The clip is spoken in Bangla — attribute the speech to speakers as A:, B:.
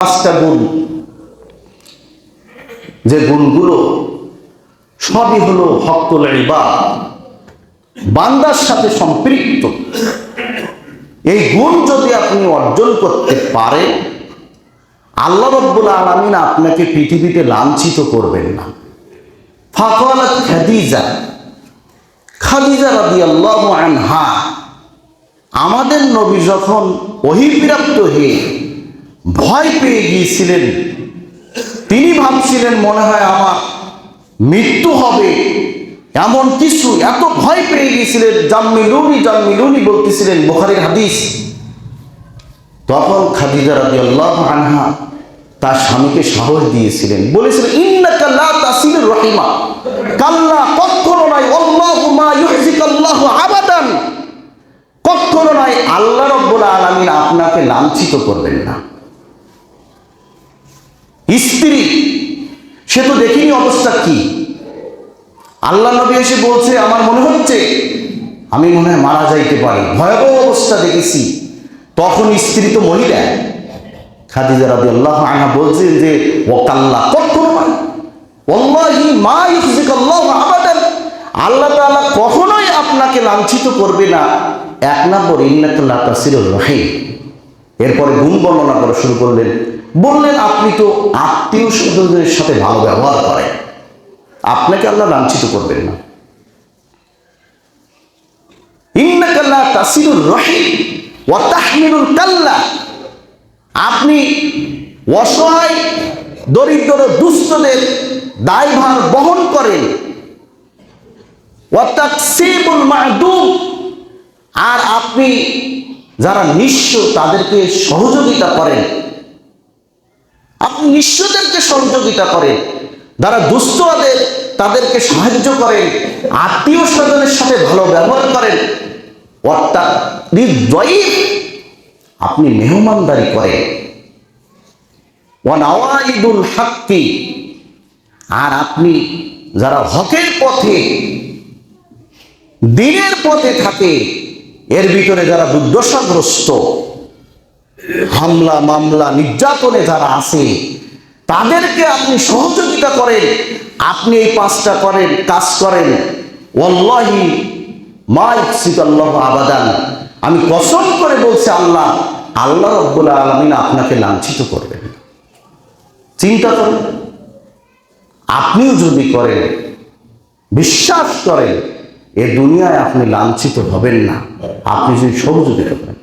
A: পাঁচটা গুণ। যে গুণগুলো সবই হলো হকুল বা বান্দার সাথে সম্পৃক্ত। এই গুণ যদি আপনি অর্জন করতে পারেন, আল্লাহ রব্বুল আলমিন আপনাকে পৃথিবীতে লাঞ্ছিত করবেন না। ফাকওয়ালাত খাদিজা। খাদিজা রাদি আল্লাহ আমাদের নবী যখন অহিপ্রাপ্ত হয়ে ভয় পেয়ে গিয়েছিলেন। তিনি ভাবছিলেন, মনে হয় আমার মৃত্যু হবে। এমন কিছু এত ভয় পেয়ে গিয়েছিলেন, জাম্মিলুনি জাম্মিলুনি বলতেছিলেন, বোখারের হাদিস। তখন খাদিজা রাজি আল্লাহ আনহা তার স্বামীকে সাহস দিয়েছিলেন। বলেছিলেন, ইন্নাকা লা তাসিলুর রহিমা। কাল্লা কখনো নাই, আল্লাহু মা ইউহজিকাল্লাহু আবাদান। কখনো নাই, আল্লাহ রব্বুল আলামিন আপনাকে লাঞ্ছিত করবেন না। স্ত্রী, সে তো দেখিনি অবস্থা কি? আল্লাহ নবী এসে বলছে, আমার মনে হচ্ছে আমি মনে হয় মারা যাইতে পারি। ভয়াবহ অবস্থা দেখেছি। তখন স্ত্রী তো মহিলা। খাদিজা রাদি আল্লাহ আনা বলছেন যে ইউজিকাল্লাহু আবাদান। আল্লাহ কখনোই আপনাকে লাঞ্ছিত করবে না। এক নম্বর ইন্নাকাল্লা তাসিরুর রহিম। এরপরে গুণ বর্ণনা করা শুরু করলেন। বললেন, আপনি তো আত্মীয় স্বজনদের সাথে ভালো ব্যবহার করেন। আপনাকে আল্লাহ লাঞ্ছিত করবেন না। আপনি অসহায়, দরিদ্র, দুস্থদের দায়ভার বহন করেন। আর আপনি যারা নিঃস্ব তাদেরকে সহযোগিতা করেন। আপনি নিঃস্বদেরকে সহযোগিতা করেন। যারা দুস্থদের তাদেরকে সাহায্য করেন, আত্মীয় স্বজনের সাথে ভালো ব্যবহার করেন, অর্থাৎ নির্দয়ীব আপনি মেহমানদারি করেন। ওয়ানাওয়াইদুল হাক্কি, আর আপনি যারা হকের পথে, দিনের পথে থাকে এর ভিতরে যারা দুর্দশাগ্রস্ত, হামলা, মামলা, নির্যাতনে যারা আছে, তাদেরকে আপনি সহযোগিতা করেন, আপনি এই পাঁচটা করেন, কাজ করেন। ওল্লাহি মা ইকসিতাল্লাহ আবাদান। আমি কসম করে বলছি, আল্লাহ আল্লাহ রব্বুল আলমিন আপনাকে লাঞ্ছিত করবেন চিন্তা করেন। আপনিও যদি করেন, বিশ্বাস করেন এ দুনিয়ায় আপনি লাঞ্ছিত হবেন না। আপনি যদি সহযোগিতা করেন